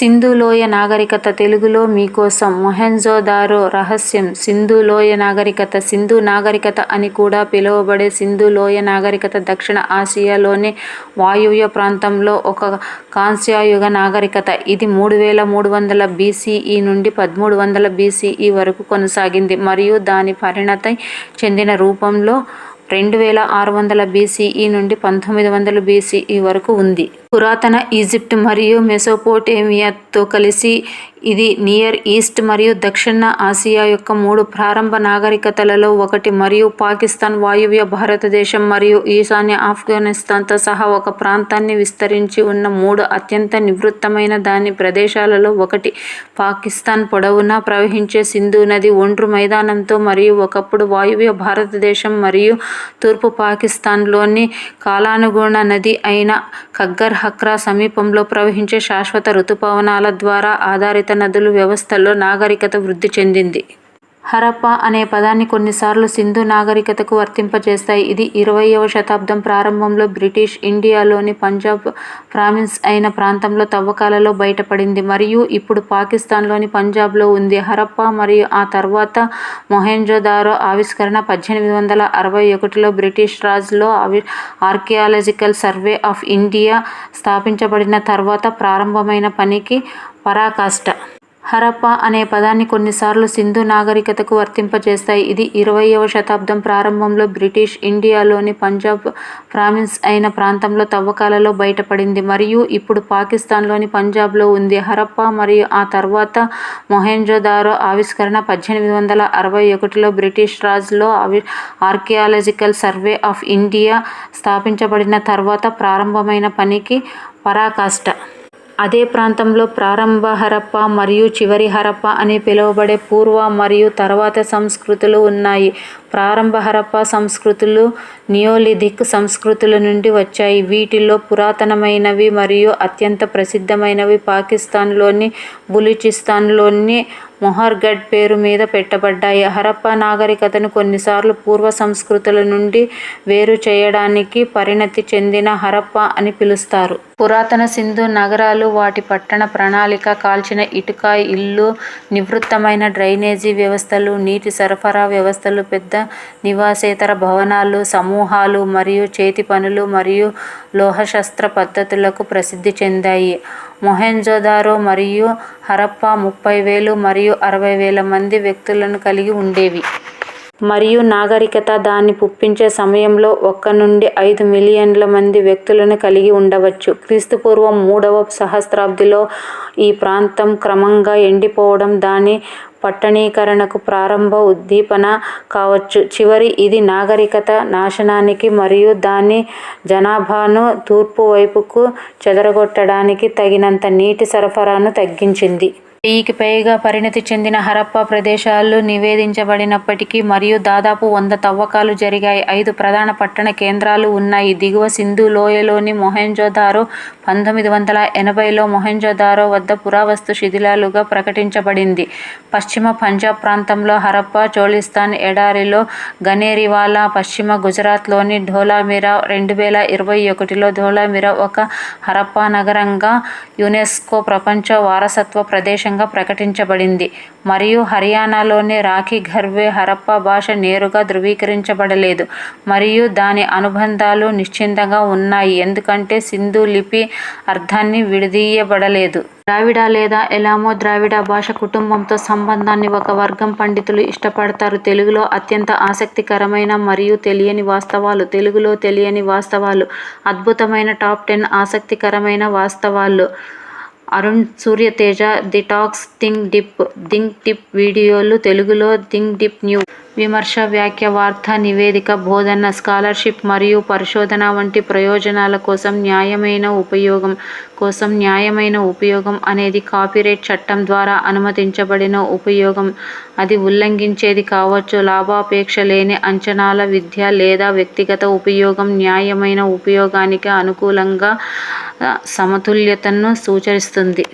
సింధు లోయ నాగరికత తెలుగులో మీకోసం మొహెంజోదారో రహస్యం సింధు లోయ నాగరికత సింధు నాగరికత అని కూడా పిలువబడే సింధు లోయ నాగరికత దక్షిణ ఆసియాలోని వాయువ్య ప్రాంతంలో ఒక కాంస్యాయుగ నాగరికత. ఇది మూడు వేల మూడు వందల బీసీఈ నుండి పదమూడు వందల బీసీఈ వరకు కొనసాగింది మరియు దాని పరిణతి చెందిన రూపంలో రెండు వేల ఆరు వందల బీసీఈ నుండి పంతొమ్మిది వందల బీసీఈ వరకు ఉంది. పురాతన ఈజిప్ట్ మరియు మెసోపోటేమియాతో కలిసి ఇది నియర్ ఈస్ట్ మరియు దక్షిణ ఆసియా యొక్క మూడు ప్రారంభ నాగరికతలలో ఒకటి మరియు పాకిస్తాన్ వాయువ్య భారతదేశం మరియు ఈశాన్య ఆఫ్ఘనిస్తాన్తో సహా ఒక ప్రాంతాన్ని విస్తరించి ఉన్న మూడు అత్యంత నివృత్తమైన దాని ప్రదేశాలలో ఒకటి. పాకిస్తాన్ పొడవునా ప్రవహించే సింధు నది ఒండ్రు మైదానంతో మరియు ఒకప్పుడు వాయువ్య భారతదేశం మరియు తూర్పు పాకిస్తాన్లోని కాలానుగుణ నది అయిన ఖగ్గర్ హక్రా సమీపంలో ప్రవహించే శాశ్వత రుతుపవనాల ద్వారా ఆధారిత నదుల వ్యవస్థలో నాగరికత వృద్ధి చెందింది. హరప్పా అనే పదాన్ని కొన్నిసార్లు సింధు నాగరికతకు వర్తింపజేస్తాయి. ఇది ఇరవయవ శతాబ్దం ప్రారంభంలో బ్రిటిష్ ఇండియాలోని పంజాబ్ ప్రావిన్స్ అయిన ప్రాంతంలో తవ్వకాలలో బయటపడింది మరియు ఇప్పుడు పాకిస్తాన్లోని పంజాబ్లో ఉంది. హరప్పా మరియు ఆ తర్వాత మొహెంజోదారో ఆవిష్కరణ పద్దెనిమిది వందల అరవై ఒకటిలో బ్రిటిష్ రాజ్లో ఆవి ఆర్కియాలజికల్ సర్వే ఆఫ్ ఇండియా స్థాపించబడిన తర్వాత ప్రారంభమైన పనికి పరాకాష్ట. హరప్పా అనే పదాన్ని కొన్నిసార్లు సింధు నాగరికతకు వర్తింపజేస్తాయి. ఇది ఇరవయవ శతాబ్దం ప్రారంభంలో బ్రిటిష్ ఇండియాలోని పంజాబ్ ప్రావిన్స్ అయిన ప్రాంతంలో తవ్వకాలలో బయటపడింది మరియు ఇప్పుడు పాకిస్తాన్లోని పంజాబ్లో ఉంది. హరప్పా మరియు ఆ తర్వాత మొహెంజోదారో ఆవిష్కరణ పద్దెనిమిది వందల అరవై ఒకటిలో బ్రిటిష్ రాజ్లో ఆవి ఆర్కియాలజికల్ సర్వే ఆఫ్ ఇండియా స్థాపించబడిన తర్వాత ప్రారంభమైన పనికి పరాకాష్ట. అదే ప్రాంతంలో ప్రారంభ హరప్ప మరియు చివరి హరప్ప అని పిలువబడే పూర్వ మరియు తర్వాత సంస్కృతులు ఉన్నాయి. ప్రారంభ హరప్ప సంస్కృతులు నియోలిథిక్ సంస్కృతుల నుండి వచ్చాయి. వీటిలో పురాతనమైనవి మరియు అత్యంత ప్రసిద్ధమైనవి పాకిస్తాన్లోని బులుచిస్తాన్లోని మొహర్గఢ్ పేరు మీద పెట్టబడ్డాయి. హరప్పా నాగరికతను కొన్నిసార్లు పూర్వ సంస్కృతుల నుండి వేరు చేయడానికి పరిణతి చెందిన హరప్పా అని పిలుస్తారు. పురాతన సింధు నగరాలు వాటి పట్టణ ప్రణాళిక, కాల్చిన ఇటుక ఇళ్ళు, నివృత్తమైన డ్రైనేజీ వ్యవస్థలు, నీటి సరఫరా వ్యవస్థలు, పెద్ద నివాసేతర భవనాలు సమూహాలు మరియు చేతి పనులు మరియు లోహశస్త్ర పద్ధతులకు ప్రసిద్ధి చెందాయి. మొహెంజోదారో మరియు హరప్పా ముప్పై వేలు మరియు అరవై వేల మంది వ్యక్తులను కలిగి ఉండేవి. మరియు నాగరికత దాన్ని పుప్పించే సమయంలో ఒక నుండి ఐదు మిలియన్ల మంది వ్యక్తులను కలిగి ఉండవచ్చు. క్రీస్తుపూర్వం మూడవ సహస్రాబ్దిలో ఈ ప్రాంతం క్రమంగా ఎండిపోవడం దాని పట్టణీకరణకు ప్రారంభ ఉద్దీపన కావచ్చు. చివరి ఇది నాగరికత నాశనానికి మరియు దాని జనాభాను తూర్పు వైపుకు చెదరగొట్టడానికి తగినంత నీటి సరఫరాను తగ్గించింది. వెయ్యికి పైగా పరిణతి చెందిన హరప్పా ప్రదేశాలు నివేదించబడినప్పటికీ మరియు దాదాపు వంద తవ్వకాలు జరిగాయి. ఐదు ప్రధాన పట్టణ కేంద్రాలు ఉన్నాయి. దిగువ సింధు లోయలోని మొహెంజోదారో పంతొమ్మిది వందల ఎనభైలో మొహెంజోదారో వద్ద పురావస్తు శిథిలాలుగా ప్రకటించబడింది. పశ్చిమ పంజాబ్ ప్రాంతంలో హరప్పా చోళిస్తాన్ ఎడారిలో గనేరివాలా పశ్చిమ గుజరాత్లోని ఢోలామిరా రెండు వేల ఇరవై ఒకటిలో ధోలామిరా ఒక హరప్పా నగరంగా యునెస్కో ప్రపంచ వారసత్వ ప్రదేశం ప్రదేశంగా ప్రకటించబడింది మరియు హర్యానాలోని రాఖీ గర్వే హరప్పా భాష నేరుగా ధృవీకరించబడలేదు మరియు దాని అనుబంధాలు నిశ్చింతగా ఉన్నాయి ఎందుకంటే సింధు లిపి అర్థాన్ని విడదీయబడలేదు. ద్రావిడ లేదా ఎలామో ద్రావిడ భాష కుటుంబంతో సంబంధాన్ని ఒక వర్గం పండితులు ఇష్టపడతారు. తెలుగులో అత్యంత ఆసక్తికరమైన మరియు తెలియని వాస్తవాలు తెలుగులో తెలియని వాస్తవాలు అద్భుతమైన టాప్ టెన్ ఆసక్తికరమైన వాస్తవాలు Arun Suryateja the talks think deep think deep వీడియోలు తెలుగులో థింక్ డిప్ న్యూ విమర్శ వ్యాఖ్య వార్త నివేదిక బోధన స్కాలర్షిప్ మరియు పరిశోధన వంటి ప్రయోజనాల కోసం న్యాయమైన ఉపయోగం కోసం న్యాయమైన ఉపయోగం అనేది కాపీరైట్ చట్టం ద్వారా అనుమతించబడిన ఉపయోగం. అది ఉల్లంఘించేది కావచ్చు. లాభాపేక్ష లేని అంచనాల విద్య లేదా వ్యక్తిగత ఉపయోగం న్యాయమైన ఉపయోగానికి అనుకూలంగా సమతుల్యతను సూచిస్తుంది.